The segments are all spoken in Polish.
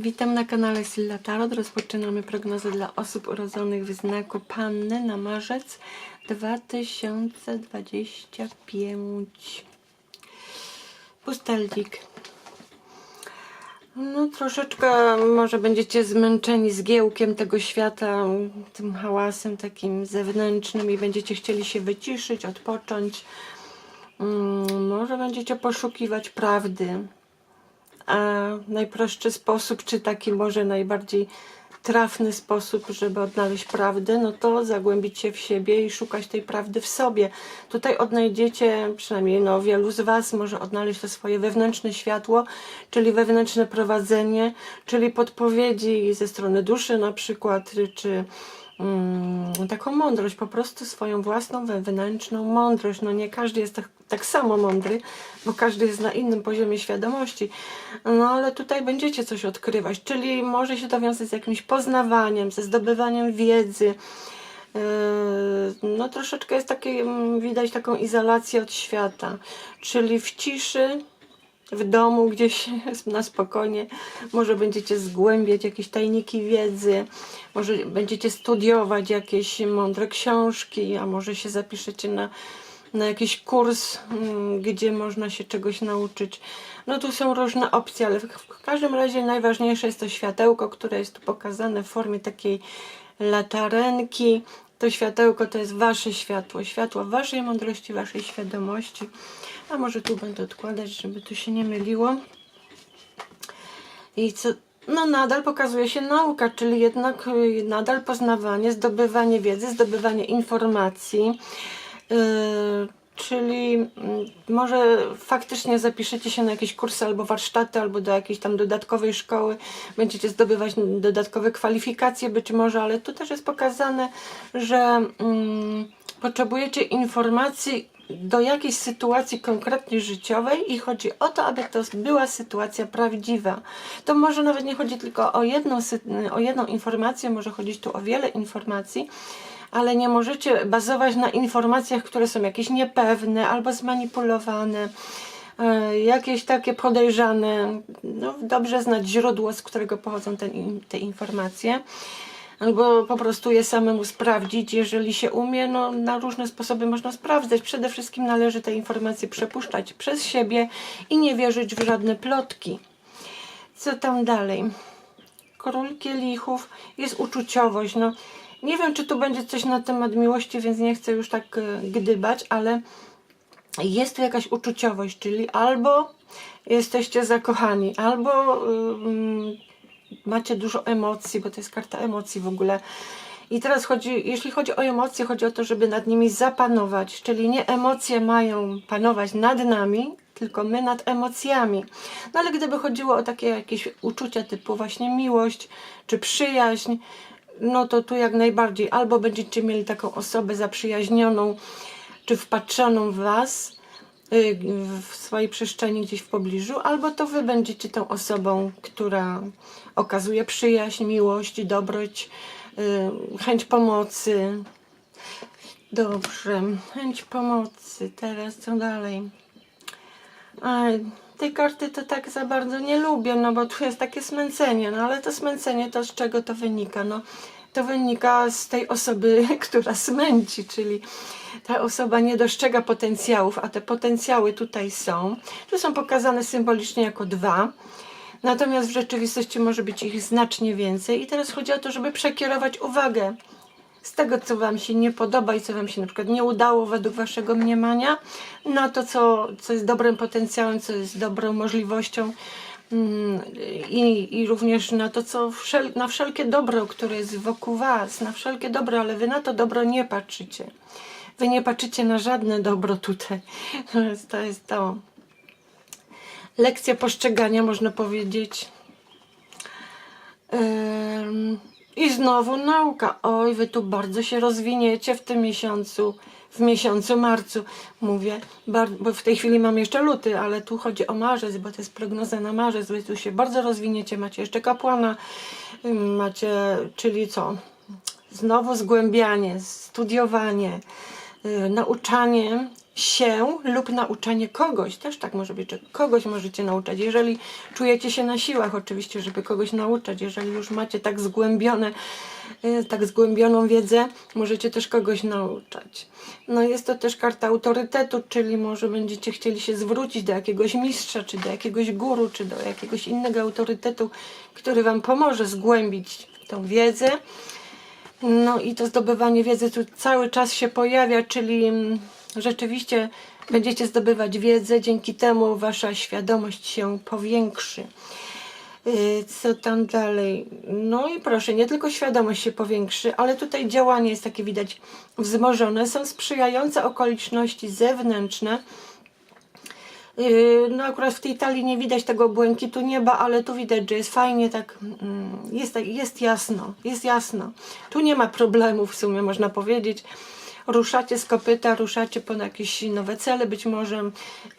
Witam na kanale Silla Tarot. Rozpoczynamy prognozę dla osób urodzonych w znaku Panny na marzec 2025. Pustelnik. No troszeczkę może będziecie zmęczeni zgiełkiem tego świata, tym hałasem takim zewnętrznym i będziecie chcieli się wyciszyć, odpocząć. Mm, Może będziecie poszukiwać prawdy. A najprostszy sposób, czy taki może najbardziej trafny sposób, żeby odnaleźć prawdę, no to zagłębić się w siebie i szukać tej prawdy w sobie. Tutaj odnajdziecie, przynajmniej no, wielu z Was może odnaleźć to swoje wewnętrzne światło, czyli wewnętrzne prowadzenie, czyli podpowiedzi ze strony duszy na przykład, czy taką mądrość, po prostu swoją własną wewnętrzną mądrość. No nie każdy jest tak, tak samo mądry, bo każdy jest na innym poziomie świadomości. No ale tutaj będziecie coś odkrywać, czyli może się to wiązać z jakimś poznawaniem, ze zdobywaniem wiedzy. Yy, No troszeczkę jest takie, mm, widać taką izolację od świata, czyli w ciszy, w domu gdzieś na spokojnie. Może będziecie zgłębiać jakieś tajniki wiedzy, może będziecie studiować jakieś mądre książki, a może się zapiszecie na, na jakiś kurs, mm, gdzie można się czegoś nauczyć. No tu są różne opcje, ale w, w każdym razie najważniejsze jest to światełko, które jest tu pokazane w formie takiej latarenki. To światełko to jest wasze światło, światło waszej mądrości, waszej świadomości. A może tu będę odkładać, żeby tu się nie myliło. I co? No nadal pokazuje się nauka, czyli jednak y, nadal poznawanie, zdobywanie wiedzy, zdobywanie informacji. Yy, czyli mm, może faktycznie zapiszecie się na jakieś kursy albo warsztaty, albo do jakiejś tam dodatkowej szkoły, będziecie zdobywać dodatkowe kwalifikacje być może, ale tu też jest pokazane, że mm, potrzebujecie informacji do jakiejś sytuacji konkretnie życiowej i chodzi o to, aby to była sytuacja prawdziwa. To może nawet nie chodzi tylko o jedną, o jedną informację, może chodzić tu o wiele informacji, ale nie możecie bazować na informacjach, które są jakieś niepewne albo zmanipulowane, e, jakieś takie podejrzane. No, dobrze znać źródło, z którego pochodzą te, te informacje. Albo po prostu je samemu sprawdzić, jeżeli się umie, no na różne sposoby można sprawdzać. Przede wszystkim należy te informacje przepuszczać przez siebie i nie wierzyć w żadne plotki. Co tam dalej? Król kielichów jest uczuciowość. No, nie wiem, czy tu będzie coś na temat miłości, więc nie chcę już tak e, gdybać, ale jest tu jakaś uczuciowość, czyli albo jesteście zakochani, albo ym, macie dużo emocji, bo to jest karta emocji w ogóle. I teraz chodzi, jeśli chodzi o emocje, chodzi o to, żeby nad nimi zapanować, czyli nie emocje mają panować nad nami, tylko my nad emocjami. No ale gdyby chodziło o takie jakieś uczucia typu właśnie miłość czy przyjaźń, no to tu jak najbardziej albo będziecie mieli taką osobę zaprzyjaźnioną czy wpatrzoną w Was, y, w swojej przestrzeni gdzieś w pobliżu, albo to wy będziecie tą osobą, która okazuje przyjaźń, miłość, dobroć, y, chęć pomocy. Dobrze, chęć pomocy. Teraz co dalej? Tej karty to tak za bardzo nie lubię, no bo tu jest takie smęcenie, no ale to smęcenie to z czego to wynika? No to wynika z tej osoby, która smęci, czyli ta osoba nie dostrzega potencjałów, a te potencjały tutaj są. Tu są pokazane symbolicznie jako dwa. Natomiast w rzeczywistości może być ich znacznie więcej. I teraz chodzi o to, żeby przekierować uwagę z tego, co Wam się nie podoba i co Wam się na przykład nie udało według Waszego mniemania, na to, co, co jest dobrym potencjałem, co jest dobrą możliwością mm, i, i również na to, co wszel na wszelkie dobro, które jest wokół Was, na wszelkie dobro, ale Wy na to dobro nie patrzycie. Wy nie patrzycie na żadne dobro tutaj. To jest to. Lekcja postrzegania, można powiedzieć. Ym, I znowu nauka. Oj, wy tu bardzo się rozwiniecie w tym miesiącu, w miesiącu marcu. Mówię, bo w tej chwili mam jeszcze luty, ale tu chodzi o marzec, bo to jest prognoza na marzec. Wy tu się bardzo rozwiniecie, macie jeszcze kapłana, macie, czyli co? Znowu zgłębianie, studiowanie, yy, nauczanie się lub nauczanie kogoś. Też tak może być, że kogoś możecie nauczać. Jeżeli czujecie się na siłach, oczywiście, żeby kogoś nauczać, jeżeli już macie tak zgłębione, y, tak zgłębioną wiedzę, możecie też kogoś nauczać. No jest to też karta autorytetu, czyli może będziecie chcieli się zwrócić do jakiegoś mistrza, czy do jakiegoś guru, czy do jakiegoś innego autorytetu, który Wam pomoże zgłębić tą wiedzę. No i to zdobywanie wiedzy tu cały czas się pojawia, czyli mm, rzeczywiście będziecie zdobywać wiedzę, dzięki temu wasza świadomość się powiększy. Yy, Co tam dalej? No i proszę, nie tylko świadomość się powiększy, ale tutaj działanie jest takie widać wzmożone. Są sprzyjające okoliczności zewnętrzne, Yy, No akurat w tej talii nie widać tego błękitu nieba, ale tu widać, że jest fajnie tak, mm, jest, jest jasno, jest jasno. Tu nie ma problemów w sumie, można powiedzieć. Ruszacie z kopyta, ruszacie po jakieś nowe cele być może,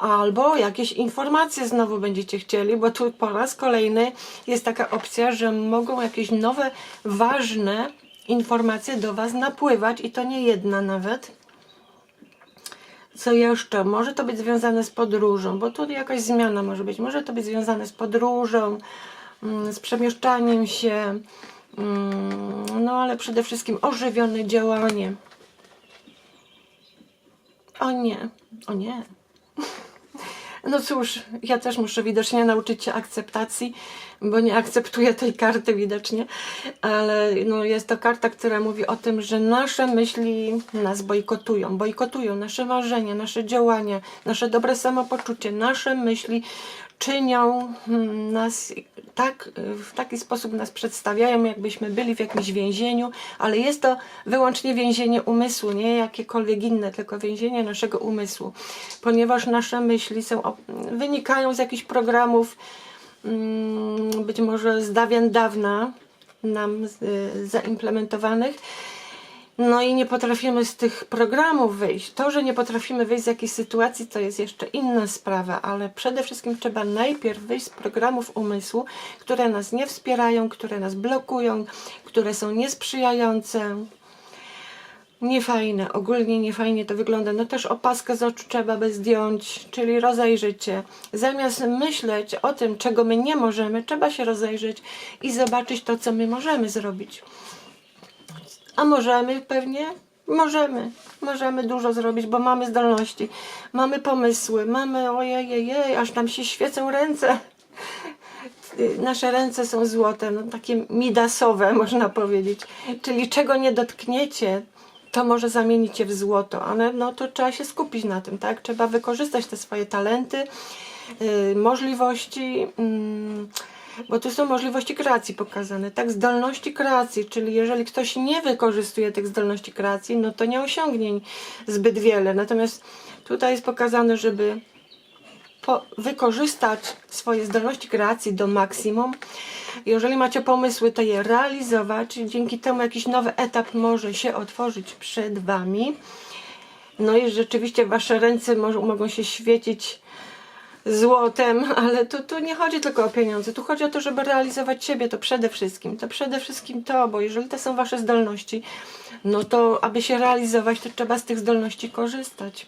albo jakieś informacje znowu będziecie chcieli, bo tu po raz kolejny jest taka opcja, że mogą jakieś nowe, ważne informacje do Was napływać i to nie jedna nawet. Co jeszcze? Może to być związane z podróżą, bo tu jakaś zmiana może być. Może to być związane z podróżą, mm, z przemieszczaniem się, mm, no ale przede wszystkim ożywione działanie. O nie, o nie. No cóż, ja też muszę widocznie nauczyć się akceptacji, bo nie akceptuję tej karty widocznie, ale no jest to karta, która mówi o tym, że nasze myśli nas bojkotują, bojkotują nasze marzenia, nasze działania, nasze dobre samopoczucie, nasze myśli czynią hmm, nas tak, w taki sposób nas przedstawiają, jakbyśmy byli w jakimś więzieniu, ale jest to wyłącznie więzienie umysłu, nie jakiekolwiek inne, tylko więzienie naszego umysłu, ponieważ nasze myśli są, wynikają z jakichś programów, mm, być może z dawien dawna nam y, zaimplementowanych. No i nie potrafimy z tych programów wyjść. To, że nie potrafimy wyjść z jakiejś sytuacji, to jest jeszcze inna sprawa, ale przede wszystkim trzeba najpierw wyjść z programów umysłu, które nas nie wspierają, które nas blokują, które są niesprzyjające. Niefajne, ogólnie niefajnie to wygląda. No też opaskę z oczu trzeba by zdjąć, czyli rozejrzeć się. Zamiast myśleć o tym, czego my nie możemy, trzeba się rozejrzeć i zobaczyć to, co my możemy zrobić. A możemy pewnie? Możemy. Możemy dużo zrobić, bo mamy zdolności, mamy pomysły, mamy ojej, aż nam się świecą ręce. Nasze ręce są złote, no takie midasowe można powiedzieć. Czyli czego nie dotkniecie, to może zamienicie w złoto, ale no to trzeba się skupić na tym, tak? Trzeba wykorzystać te swoje talenty, yy, możliwości. Yy, bo tu są możliwości kreacji pokazane, tak? Zdolności kreacji, czyli jeżeli ktoś nie wykorzystuje tych zdolności kreacji, no to nie osiągnie zbyt wiele. Natomiast tutaj jest pokazane, żeby wykorzystać swoje zdolności kreacji do maksimum. Jeżeli macie pomysły, to je realizować. Dzięki temu jakiś nowy etap może się otworzyć przed Wami. No i rzeczywiście Wasze ręce mo- mogą się świecić złotem, ale tu, tu nie chodzi tylko o pieniądze, tu chodzi o to, żeby realizować siebie, to przede wszystkim, to przede wszystkim to, bo jeżeli to są Wasze zdolności, no to aby się realizować, to trzeba z tych zdolności korzystać.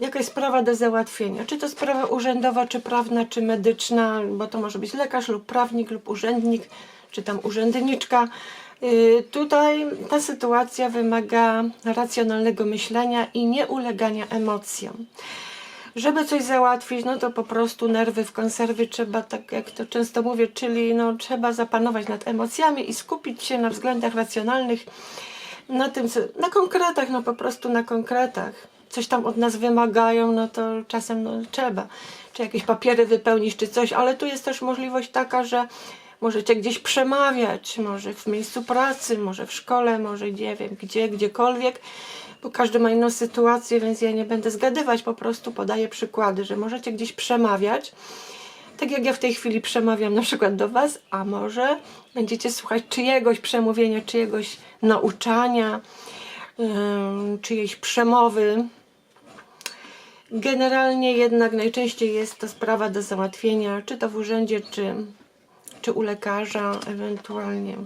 Jaka jest sprawa do załatwienia? Czy to sprawa urzędowa, czy prawna, czy medyczna, bo to może być lekarz lub prawnik lub urzędnik, czy tam urzędniczka. Yy, tutaj ta sytuacja wymaga racjonalnego myślenia i nie ulegania emocjom. Żeby coś załatwić, no to po prostu nerwy w konserwy trzeba, tak jak to często mówię, czyli no, trzeba zapanować nad emocjami i skupić się na względach racjonalnych, na tym, co, na konkretach, no po prostu na konkretach. Coś tam od nas wymagają, no to czasem no, trzeba. Czy jakieś papiery wypełnić, czy coś, ale tu jest też możliwość taka, że możecie gdzieś przemawiać, może w miejscu pracy, może w szkole, może nie wiem, gdzie, gdziekolwiek, bo każdy ma inną sytuację, więc ja nie będę zgadywać, po prostu podaję przykłady, że możecie gdzieś przemawiać, tak jak ja w tej chwili przemawiam na przykład do Was, a może będziecie słuchać czyjegoś przemówienia, czyjegoś nauczania, czyjejś przemowy. Generalnie jednak najczęściej jest to sprawa do załatwienia, czy to w urzędzie, czy, czy u lekarza ewentualnie.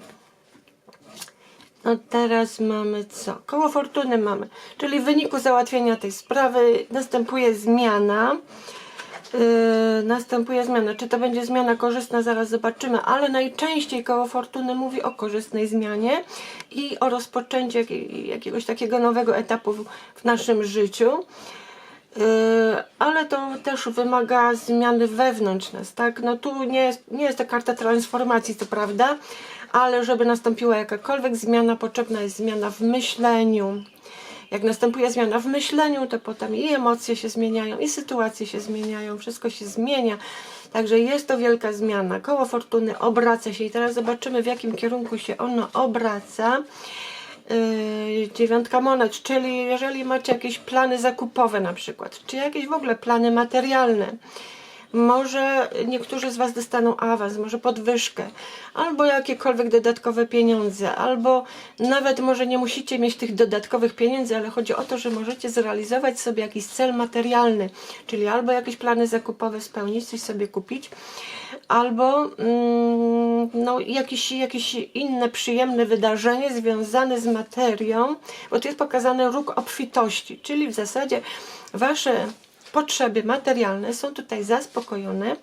No teraz mamy co? Koło fortuny mamy, czyli w wyniku załatwienia tej sprawy następuje zmiana. Yy, następuje zmiana. Czy to będzie zmiana korzystna, zaraz zobaczymy, ale najczęściej koło fortuny mówi o korzystnej zmianie i o rozpoczęciu jakiej, jakiegoś takiego nowego etapu w, w naszym życiu. Yy, ale to też wymaga zmiany wewnątrz nas, tak? No tu nie jest, nie jest to karta transformacji, to prawda, ale żeby nastąpiła jakakolwiek zmiana, potrzebna jest zmiana w myśleniu. Jak następuje zmiana w myśleniu, to potem i emocje się zmieniają, i sytuacje się zmieniają, wszystko się zmienia. Także jest to wielka zmiana. Koło fortuny obraca się i teraz zobaczymy, w jakim kierunku się ono obraca. Yy, dziewiątka monet, czyli jeżeli macie jakieś plany zakupowe na przykład, czy jakieś w ogóle plany materialne, może niektórzy z Was dostaną awans, może podwyżkę, albo jakiekolwiek dodatkowe pieniądze, albo nawet może nie musicie mieć tych dodatkowych pieniędzy, ale chodzi o to, że możecie zrealizować sobie jakiś cel materialny, czyli albo jakieś plany zakupowe spełnić, coś sobie kupić, albo mm, no, jakieś, jakieś inne przyjemne wydarzenie związane z materią, bo tu jest pokazany róg obfitości, czyli w zasadzie Wasze potrzeby materialne są tutaj zaspokojone,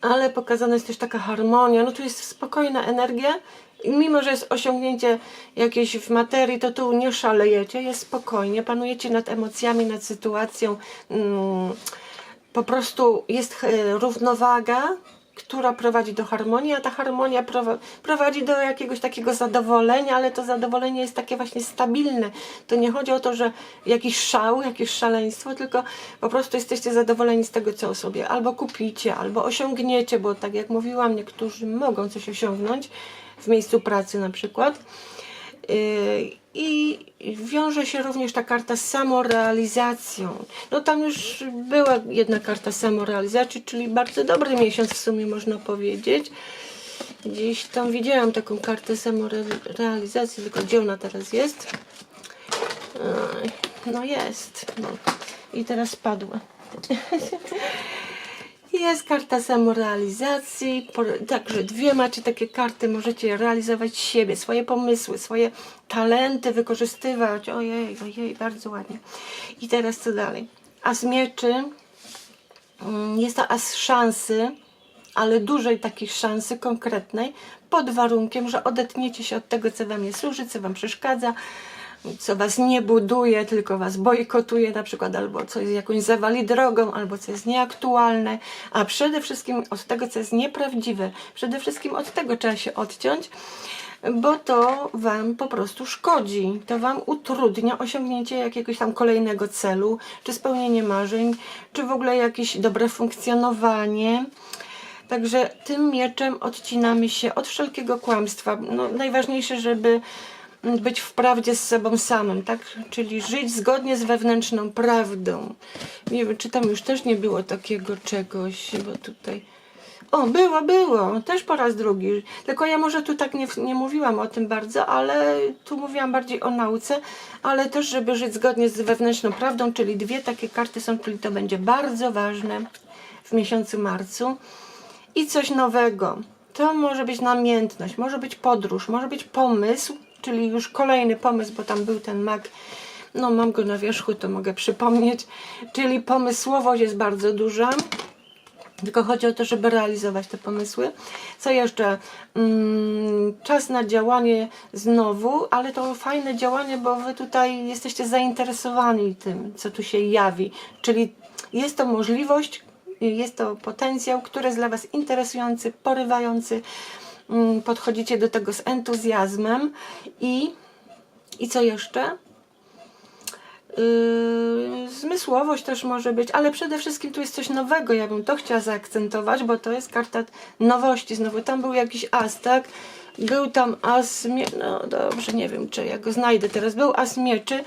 ale pokazana jest też taka harmonia. No tu jest spokojna energia i mimo, że jest osiągnięcie jakieś w materii, to tu nie szalejecie, jest spokojnie, panujecie nad emocjami, nad sytuacją. Mm, po prostu jest e, równowaga, która prowadzi do harmonii, a ta harmonia prowa- prowadzi do jakiegoś takiego zadowolenia, ale to zadowolenie jest takie właśnie stabilne. To nie chodzi o to, że jakiś szał, jakieś szaleństwo, tylko po prostu jesteście zadowoleni z tego, co sobie albo kupicie, albo osiągniecie, bo tak jak mówiłam, niektórzy mogą coś osiągnąć w miejscu pracy na przykład. Yy, I wiąże się również ta karta z samorealizacją. No tam już była jedna karta samorealizacji, czyli bardzo dobry miesiąc w sumie można powiedzieć. Gdzieś tam widziałam taką kartę samorealizacji, tylko gdzie ona teraz jest? No jest. No. I teraz spadła. Jest karta samorealizacji, także dwie macie takie karty, możecie realizować siebie, swoje pomysły, swoje talenty wykorzystywać. Ojej, ojej, bardzo ładnie. I teraz co dalej? As mieczy, Mm, jest to as szansy, ale dużej takiej szansy konkretnej, pod warunkiem, że odetniecie się od tego, co wam nie służy, co wam przeszkadza, co was nie buduje, tylko was bojkotuje na przykład, albo co jest jakąś zawali drogą, albo co jest nieaktualne, a przede wszystkim od tego, co jest nieprawdziwe. Przede wszystkim od tego trzeba się odciąć, bo to wam po prostu szkodzi. To wam utrudnia osiągnięcie jakiegoś tam kolejnego celu, czy spełnienie marzeń, czy w ogóle jakieś dobre funkcjonowanie. Także tym mieczem odcinamy się od wszelkiego kłamstwa. No, najważniejsze, żeby być w prawdzie z sobą samym, tak? Czyli żyć zgodnie z wewnętrzną prawdą. Nie wiem, czy tam już też nie było takiego czegoś, bo tutaj. O, było, było, też po raz drugi. Tylko ja może tu tak nie, nie mówiłam o tym bardzo, ale tu mówiłam bardziej o nauce, ale też, żeby żyć zgodnie z wewnętrzną prawdą, czyli dwie takie karty są, czyli to będzie bardzo ważne w miesiącu marcu. I coś nowego. To może być namiętność, może być podróż, może być pomysł, czyli już kolejny pomysł, bo tam był ten mag. No, mam go na wierzchu, to mogę przypomnieć. Czyli pomysłowość jest bardzo duża. Tylko chodzi o to, żeby realizować te pomysły. Co jeszcze? Mm, czas na działanie znowu, ale to fajne działanie, bo wy tutaj jesteście zainteresowani tym, co tu się jawi. Czyli jest to możliwość, jest to potencjał, który jest dla Was interesujący, porywający. Mm, Podchodzicie do tego z entuzjazmem i, i co jeszcze? Yy, zmysłowość też może być, ale przede wszystkim tu jest coś nowego. Ja bym to chciała zaakcentować, bo to jest karta nowości. Znowu tam był jakiś as, tak? Był tam as, no dobrze, nie wiem, czy ja go znajdę teraz. Był as mieczy,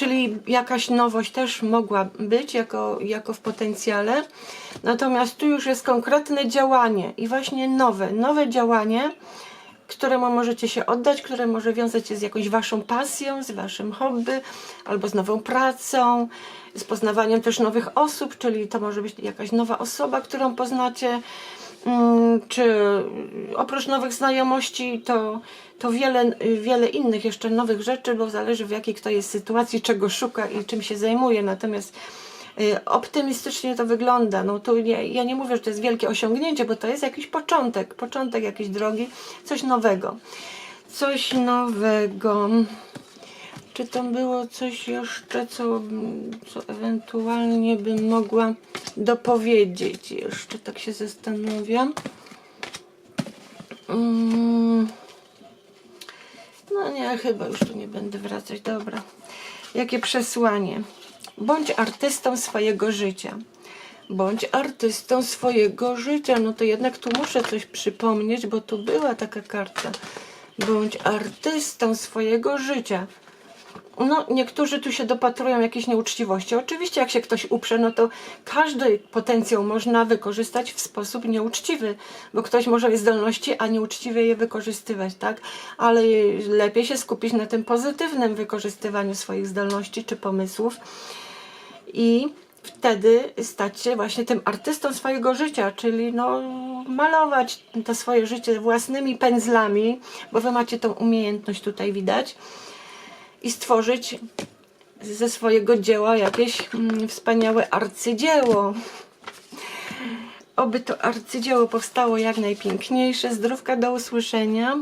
czyli jakaś nowość też mogła być jako, jako w potencjale. Natomiast tu już jest konkretne działanie i właśnie nowe, nowe działanie któremu możecie się oddać, które może wiązać się z jakąś waszą pasją, z waszym hobby, albo z nową pracą, z poznawaniem też nowych osób, czyli to może być jakaś nowa osoba, którą poznacie. Mm, Czy oprócz nowych znajomości, to, to wiele, wiele innych jeszcze nowych rzeczy, bo zależy w jakiej kto jest sytuacji, czego szuka i czym się zajmuje. Natomiast y, optymistycznie to wygląda. No tu nie, ja nie mówię, że to jest wielkie osiągnięcie, bo to jest jakiś początek, początek jakiejś drogi, coś nowego. Coś nowego. Czy to było coś jeszcze, co, co ewentualnie bym mogła dopowiedzieć jeszcze? Tak się zastanawiam. Mm. No nie, chyba już tu nie będę wracać. Dobra. Jakie przesłanie? Bądź artystą swojego życia. Bądź artystą swojego życia. No to jednak tu muszę coś przypomnieć, bo tu była taka karta. Bądź artystą swojego życia. No, niektórzy tu się dopatrują jakiejś nieuczciwości. Oczywiście, jak się ktoś uprze, no to każdy potencjał można wykorzystać w sposób nieuczciwy, bo ktoś może mieć zdolności, a nieuczciwie je wykorzystywać, tak? Ale lepiej się skupić na tym pozytywnym wykorzystywaniu swoich zdolności czy pomysłów i wtedy stać się właśnie tym artystą swojego życia, czyli no, malować to swoje życie własnymi pędzlami, bo wy macie tą umiejętność tutaj widać i stworzyć ze swojego dzieła jakieś mm, wspaniałe arcydzieło. Oby to arcydzieło powstało jak najpiękniejsze. Zdrówka do usłyszenia.